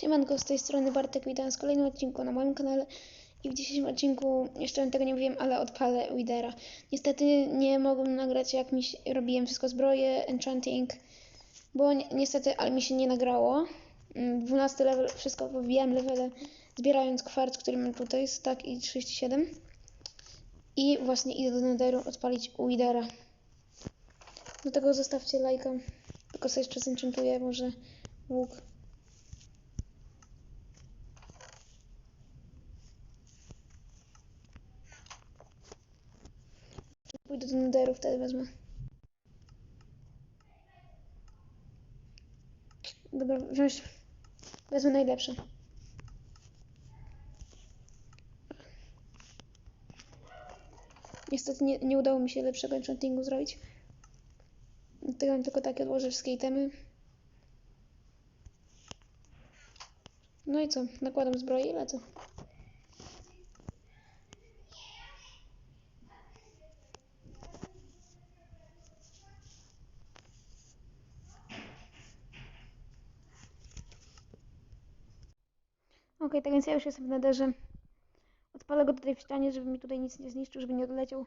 Siemanko, z tej strony Bartek, witam w kolejnym odcinku na moim kanale i w dzisiejszym odcinku, jeszcze tego nie wiem, ale odpalę Widera. Niestety nie mogłem nagrać jak mi robiłem wszystko zbroje, enchanting, bo ni niestety, ale mi się nie nagrało. Mm, 12 level, wszystko wybijałem levele, zbierając kwarc, który mam tutaj, stack i 37. I właśnie idę do Netheru odpalić Widera. Do tego zostawcie lajka, tylko sobie jeszcze zenchantuję może łuk. Pójdę do Netheru, wtedy wezmę. Dobra, wziąć. Wezmę najlepsze. Niestety nie, nie udało mi się lepszego enchantingu zrobić. Dlatego mam tylko takie odłożę wszystkie itemy. No i co? Nakładam zbroję i lecę. Okej, tak więc ja już jestem w nederze. Odpalę go tutaj w ścianie, żeby mi tutaj nic nie zniszczył, żeby nie odleciał.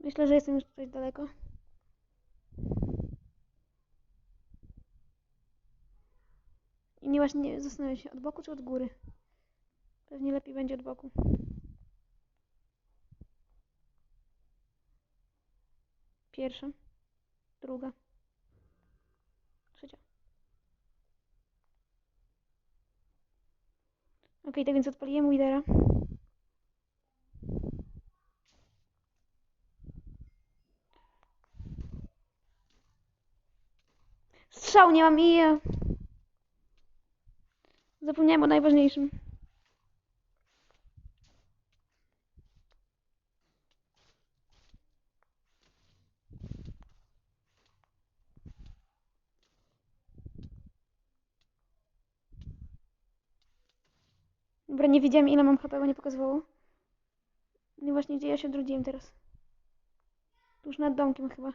Myślę, że jestem już tutaj daleko. I nie właśnie zastanawiam się, od boku czy od góry. Pewnie lepiej będzie od boku. Pierwsza, druga, trzecia. Ok, tak więc odpaliłem Widera. Strzał nie mam i... e, Zapomniałem o najważniejszym. Dobra, nie wiedziałem ile mam HP, bo nie pokazywało. No właśnie gdzie ja się odrodziłem teraz. Tuż nad domkiem chyba.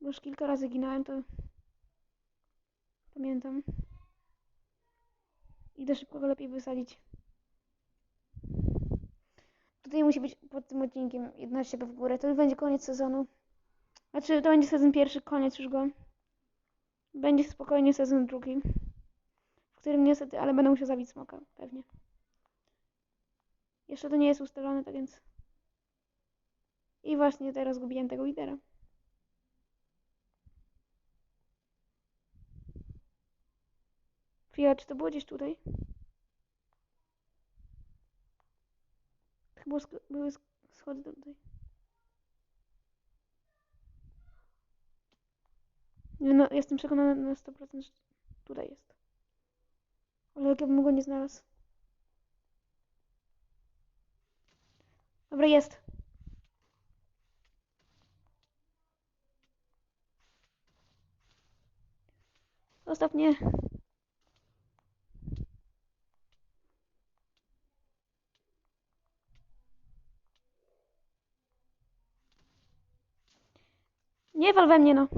Bo już kilka razy ginąłem, to pamiętam. Idę szybko go lepiej wysadzić. Tutaj musi być pod tym odcinkiem 11 w górę. To już będzie koniec sezonu. Znaczy, to będzie sezon pierwszy, koniec już go. Będzie spokojnie sezon drugi. Którym niestety, ale będę musiał zabić smoka, pewnie. Jeszcze to nie jest ustalone, tak więc... I właśnie teraz gubiłem tego lidera. Chwila, czy to było gdzieś tutaj? Chyba sk- były sk- schody tutaj. No, jestem przekonana na 100%, że tutaj jest. Ale jak ja bym go nie znalazł. Dobra, jest. Zostaw mnie. Nie wal we mnie, no.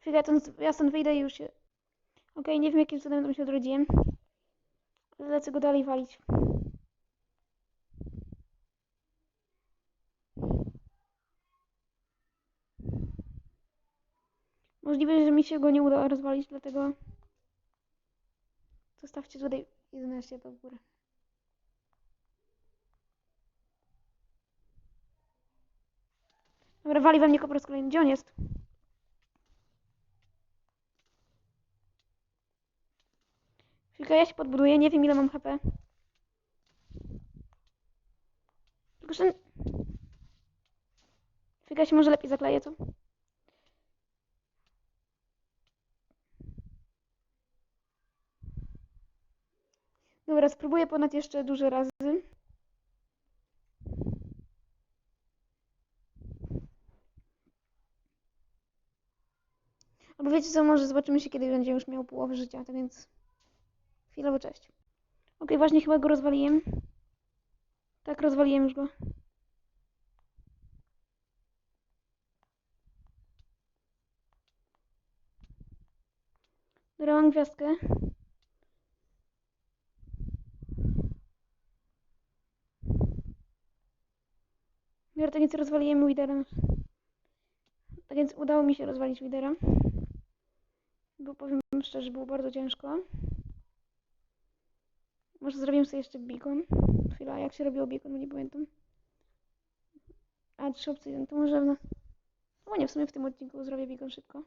Chwilę, ja stąd, ja stąd wyjdę i już się... Okej, nie wiem jakim cudem tam się odrodziłem. Lecę go dalej walić. Możliwe, że mi się go nie uda rozwalić, dlatego... Zostawcie tutaj 11 w górę. Dobra, wali we mnie po raz kolejny. Gdzie on jest? Tylko ja się podbuduję, nie wiem ile mam HP. Tylko że... Tylko się może lepiej zakleję, co? Dobra, spróbuję ponad jeszcze duże razy. Albo wiecie co, może zobaczymy się, kiedy będzie już miał połowę życia, tak więc chwilowo cześć. Okej, właśnie chyba go rozwaliłem. Tak, rozwaliłem już go. Dobra, gwiazdkę. Dobra, tak więc rozwaliłem Widera. Tak więc udało mi się rozwalić Widera. Bo powiem szczerze, było bardzo ciężko. Może zrobimy sobie jeszcze beacon. Chwila, jak się robiło beacon, bo nie pamiętam. A, trzy opcje, to może... No, no nie, w sumie w tym odcinku zrobię beacon szybko.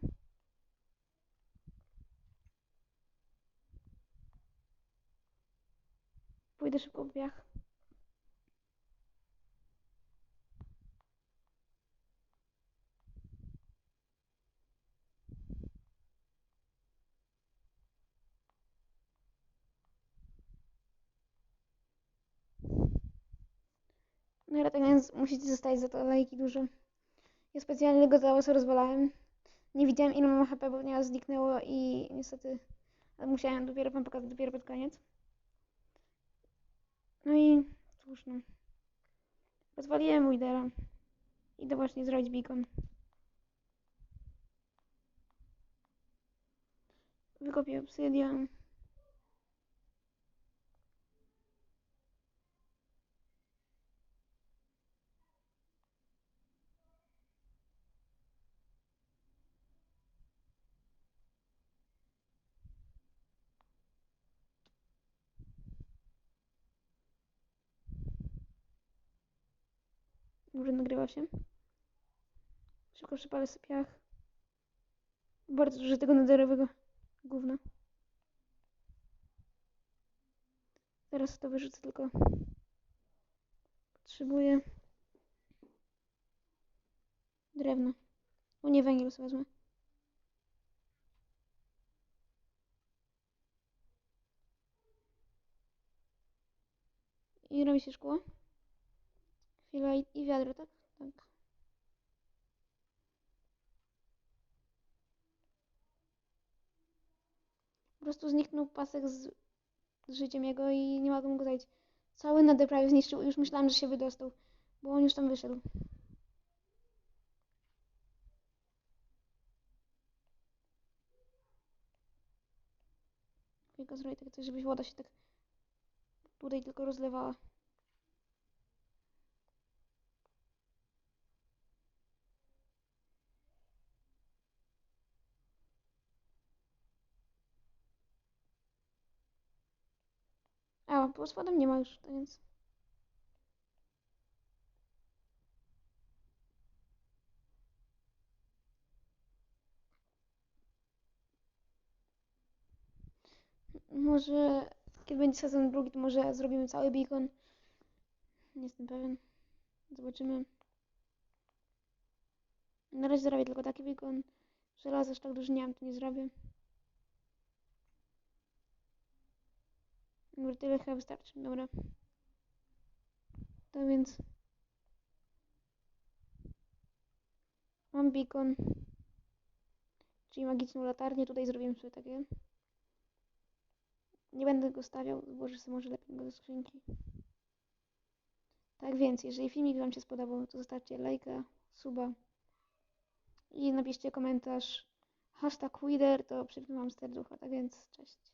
Pójdę szybko w biach. No tak więc musicie zostać za to lajki dużo. Ja specjalnie go za was rozwalałem. Nie widziałem ile mam HP, bo mnie zniknęło i niestety musiałem dopiero wam pokazać dopiero pod koniec. No i cóż no. Rozwaliłem Widera. Idę właśnie zrobić beacon. Wykopię obsydian. Może nagrywa się. Szybko przypalę sobie piach. Bardzo dużo tego nederowego gówna. Teraz to wyrzucę tylko. Potrzebuję drewna. O nie, węgiel sobie wezmę. I robi się szkło. Chwila i, i wiadro, tak? Tak. Po prostu zniknął pasek z, z życiem jego i nie mogłem go zajść. Cały nether prawie zniszczył już myślałem, że się wydostał, bo on już tam wyszedł. Tylko zrobię tak coś, żeby woda się tak tutaj tylko rozlewała. A, pod spodem nie ma już, to więc... Może, kiedy będzie sezon drugi, to może zrobimy cały beacon. Nie jestem pewien. Zobaczymy. Na razie zrobię tylko taki beacon. Żelaza aż tak dużo nie mam, to nie zrobię. Dobra, tyle chyba wystarczy. Dobra. To więc... Mam beacon. Czyli magiczną latarnię. Tutaj zrobimy sobie takie. Nie będę go stawiał, złożę sobie może lepiej go do skrzynki. Tak więc, jeżeli filmik Wam się spodobał, to zostawcie lajka, suba i napiszcie komentarz hashtag Wider, to przypnę Wam serducho. Tak więc, cześć.